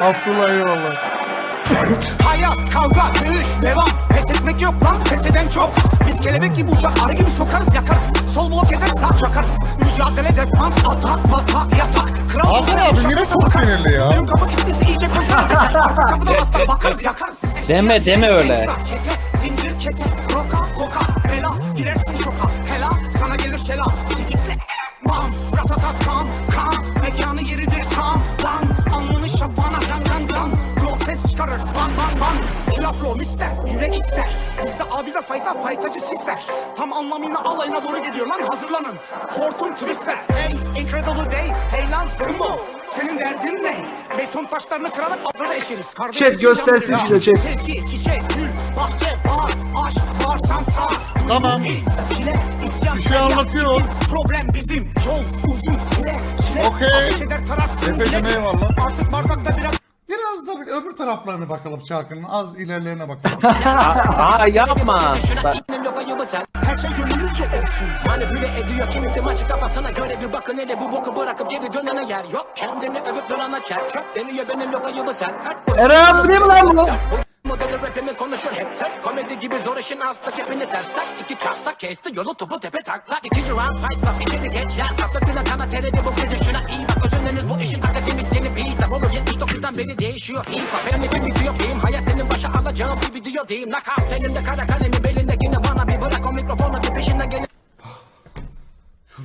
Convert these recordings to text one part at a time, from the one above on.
Abdullah eyvallah. Hayat, kavga, dövüş, devam. Pes etmek yok lan, pes eden çok. Biz kelebek gibi uçar, arı gibi sokarız, yakarız. Sol blok eder, sağ çakarız. Mücadele, defans, atak, matak, yatak. Kral Hakan abi yine çok sinirli ya. Benim kapı kilitliyse iyice kontrol ederiz Arka kapıdan atlar, bakarız, yakarız. Deme, deme öyle. Zincir, kete, roka, koka, bela. Girersin şoka, hela, sana gelir şela çıkarır, ban ban ban Kilaflo mister, yürek ister Bizde abi de fayta, faytacı sisler Tam anlamıyla alayına doğru geliyor lan hazırlanın Hortum twistler, hey incredible day Hey lan Zımbo senin derdin ne? Beton taşlarını kırarak adını eşeriz. Kardeşim Chat göstersin size, chat. Sevgi, çiçek, gül, bahçe, bağ, aşk, varsan sağ. Tamam. His, çile, isyan, Bir şey anlatıyor. bizim. Problem bizim. Yol uzun, çile, çile. Okey. Ateş eder tararsın. Efendim, eyvallah. Artık bardakta biraz Da öbür taraflarına bakalım şarkının. Az ilerlerine bakalım. Aa yapma. Benim yok ayıbı sen her şey gönlümüzce olsun. Manipüle ediyor kimisi maçı kafasına göre bir bakın hele bu boku bırakıp geri dönene yer yok Kendini övüp durana çer çöp deniyor benim yok ayıbı sen abi değil mi lan bu? Modeli rapimi konuşur hep. Tek Komedi gibi zor işin hasta kepini ters tak. İki çarpta kesti yolu topu tepe takla. İkinci round fight stop içeri geç yer Kaplatına kana teredi bu gece şuna. İyi bak Özünleriniz bu işin akademisyeni beat Olur 79'dan beri değişiyor. Hip hop Benim için bitiyor film. Hayat senin başa alacağın bir video değil. Nakat elinde kara kalemi belinde. Yine bana bir bırak o mikrofonu bir peşinden gelin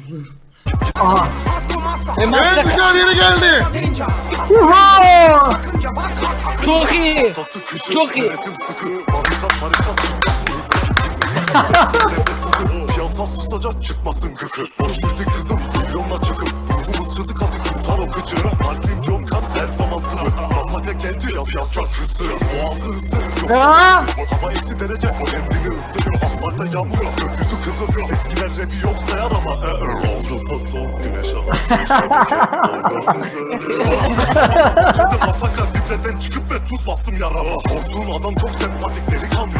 Aklım E, en güzel yeri geldi. Kalk. Çok iyi. Çok iyi. Susacak çıkmasın kızım Hava eksi derece kendini ısırıyor Asfaltta yağmıyor gökyüzü kızılıyor Eskiler rapi yok sayar ama. Avrupa soğuk güneş alan Şimdi masaka diplerden çıkıp ve tuz bastım yarama Korktuğun adam çok sempatik delikanlı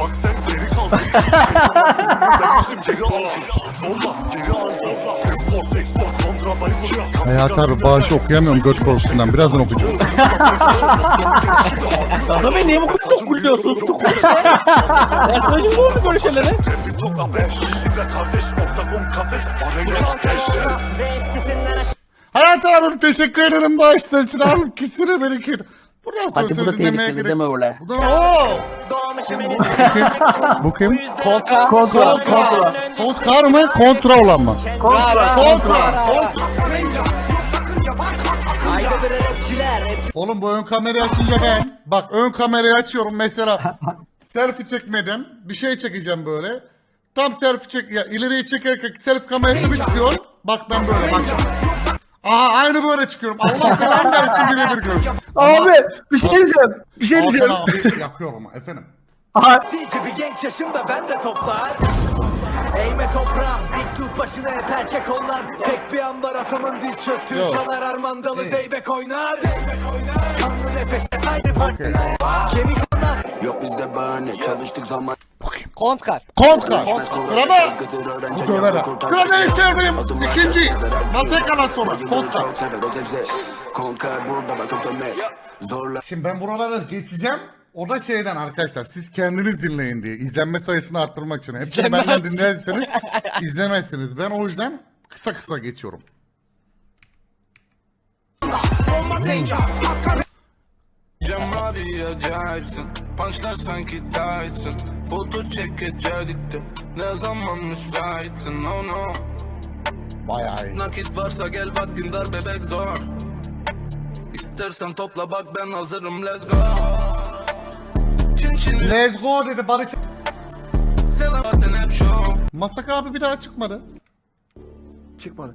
Bak sen geri kaldın Vermiştim geri al Zorla geri al zorla Hayat abi bağışı okuyamıyorum göt korkusundan. Birazdan okuyacağım. Sana beni niye bu kadar okuluyorsun? Ben söyleyeyim mi böyle ateş Hayat abim teşekkür ederim bağışlar için abi. Kisine bereket. Buradan sonra Hadi bu da tehlikeli gerek. deme öyle. Bu da ooo. Bu kim? Kontra. Kontra, kontra. Kontra mı? Kontra olan mı? Kontra. Kontra. Oğlum bu ön kamerayı açınca ben bak ön kamerayı açıyorum mesela selfie çekmeden bir şey çekeceğim böyle. Tam selfie çek ya ileriye çekerken selfie kamerası bir çıkıyor. Bak ben böyle bak. Aha aynı böyle çıkıyorum. Allah belanı versin birebir gör. Abi bir şey diyeceğim. Bir şey diyeceğim. Hakan abi yapıyor ama efendim. Aha, gibi genç yaşımda ben de toplar Eğme toprağım dik tut başına hep erkek onlar Tek bir an var atamın diz çöktüğü Yok. çalar armandalı zeybek oynar Kanlı nefes ayrı partner Kemik onlar Yok bizde bahane çalıştık zaman Kontkar. Kontka. Sırada bu döver ha. Sırada en sevdiğim ikinci. Masakadan sonra Kontka. Konkar burada bak çok dönme Zorla Şimdi ben buraları geçeceğim. O da şeyden arkadaşlar siz kendiniz dinleyin diye izlenme sayısını arttırmak için. Hepsini benden dinlerseniz izlemezsiniz. Ben o yüzden kısa kısa geçiyorum. Cam abi acayipsin Punchlar sanki Tyson Foto çekecektik de Ne zaman müsaitsin? Oh no. Bayağı iyi. Nakit varsa gel vaktin dar bebek zor. İstersen topla bak ben hazırım. Let's go. Çin çin Let's go dedi Barış. selam hep Masak abi bir daha çıkmadı. çıkmadı.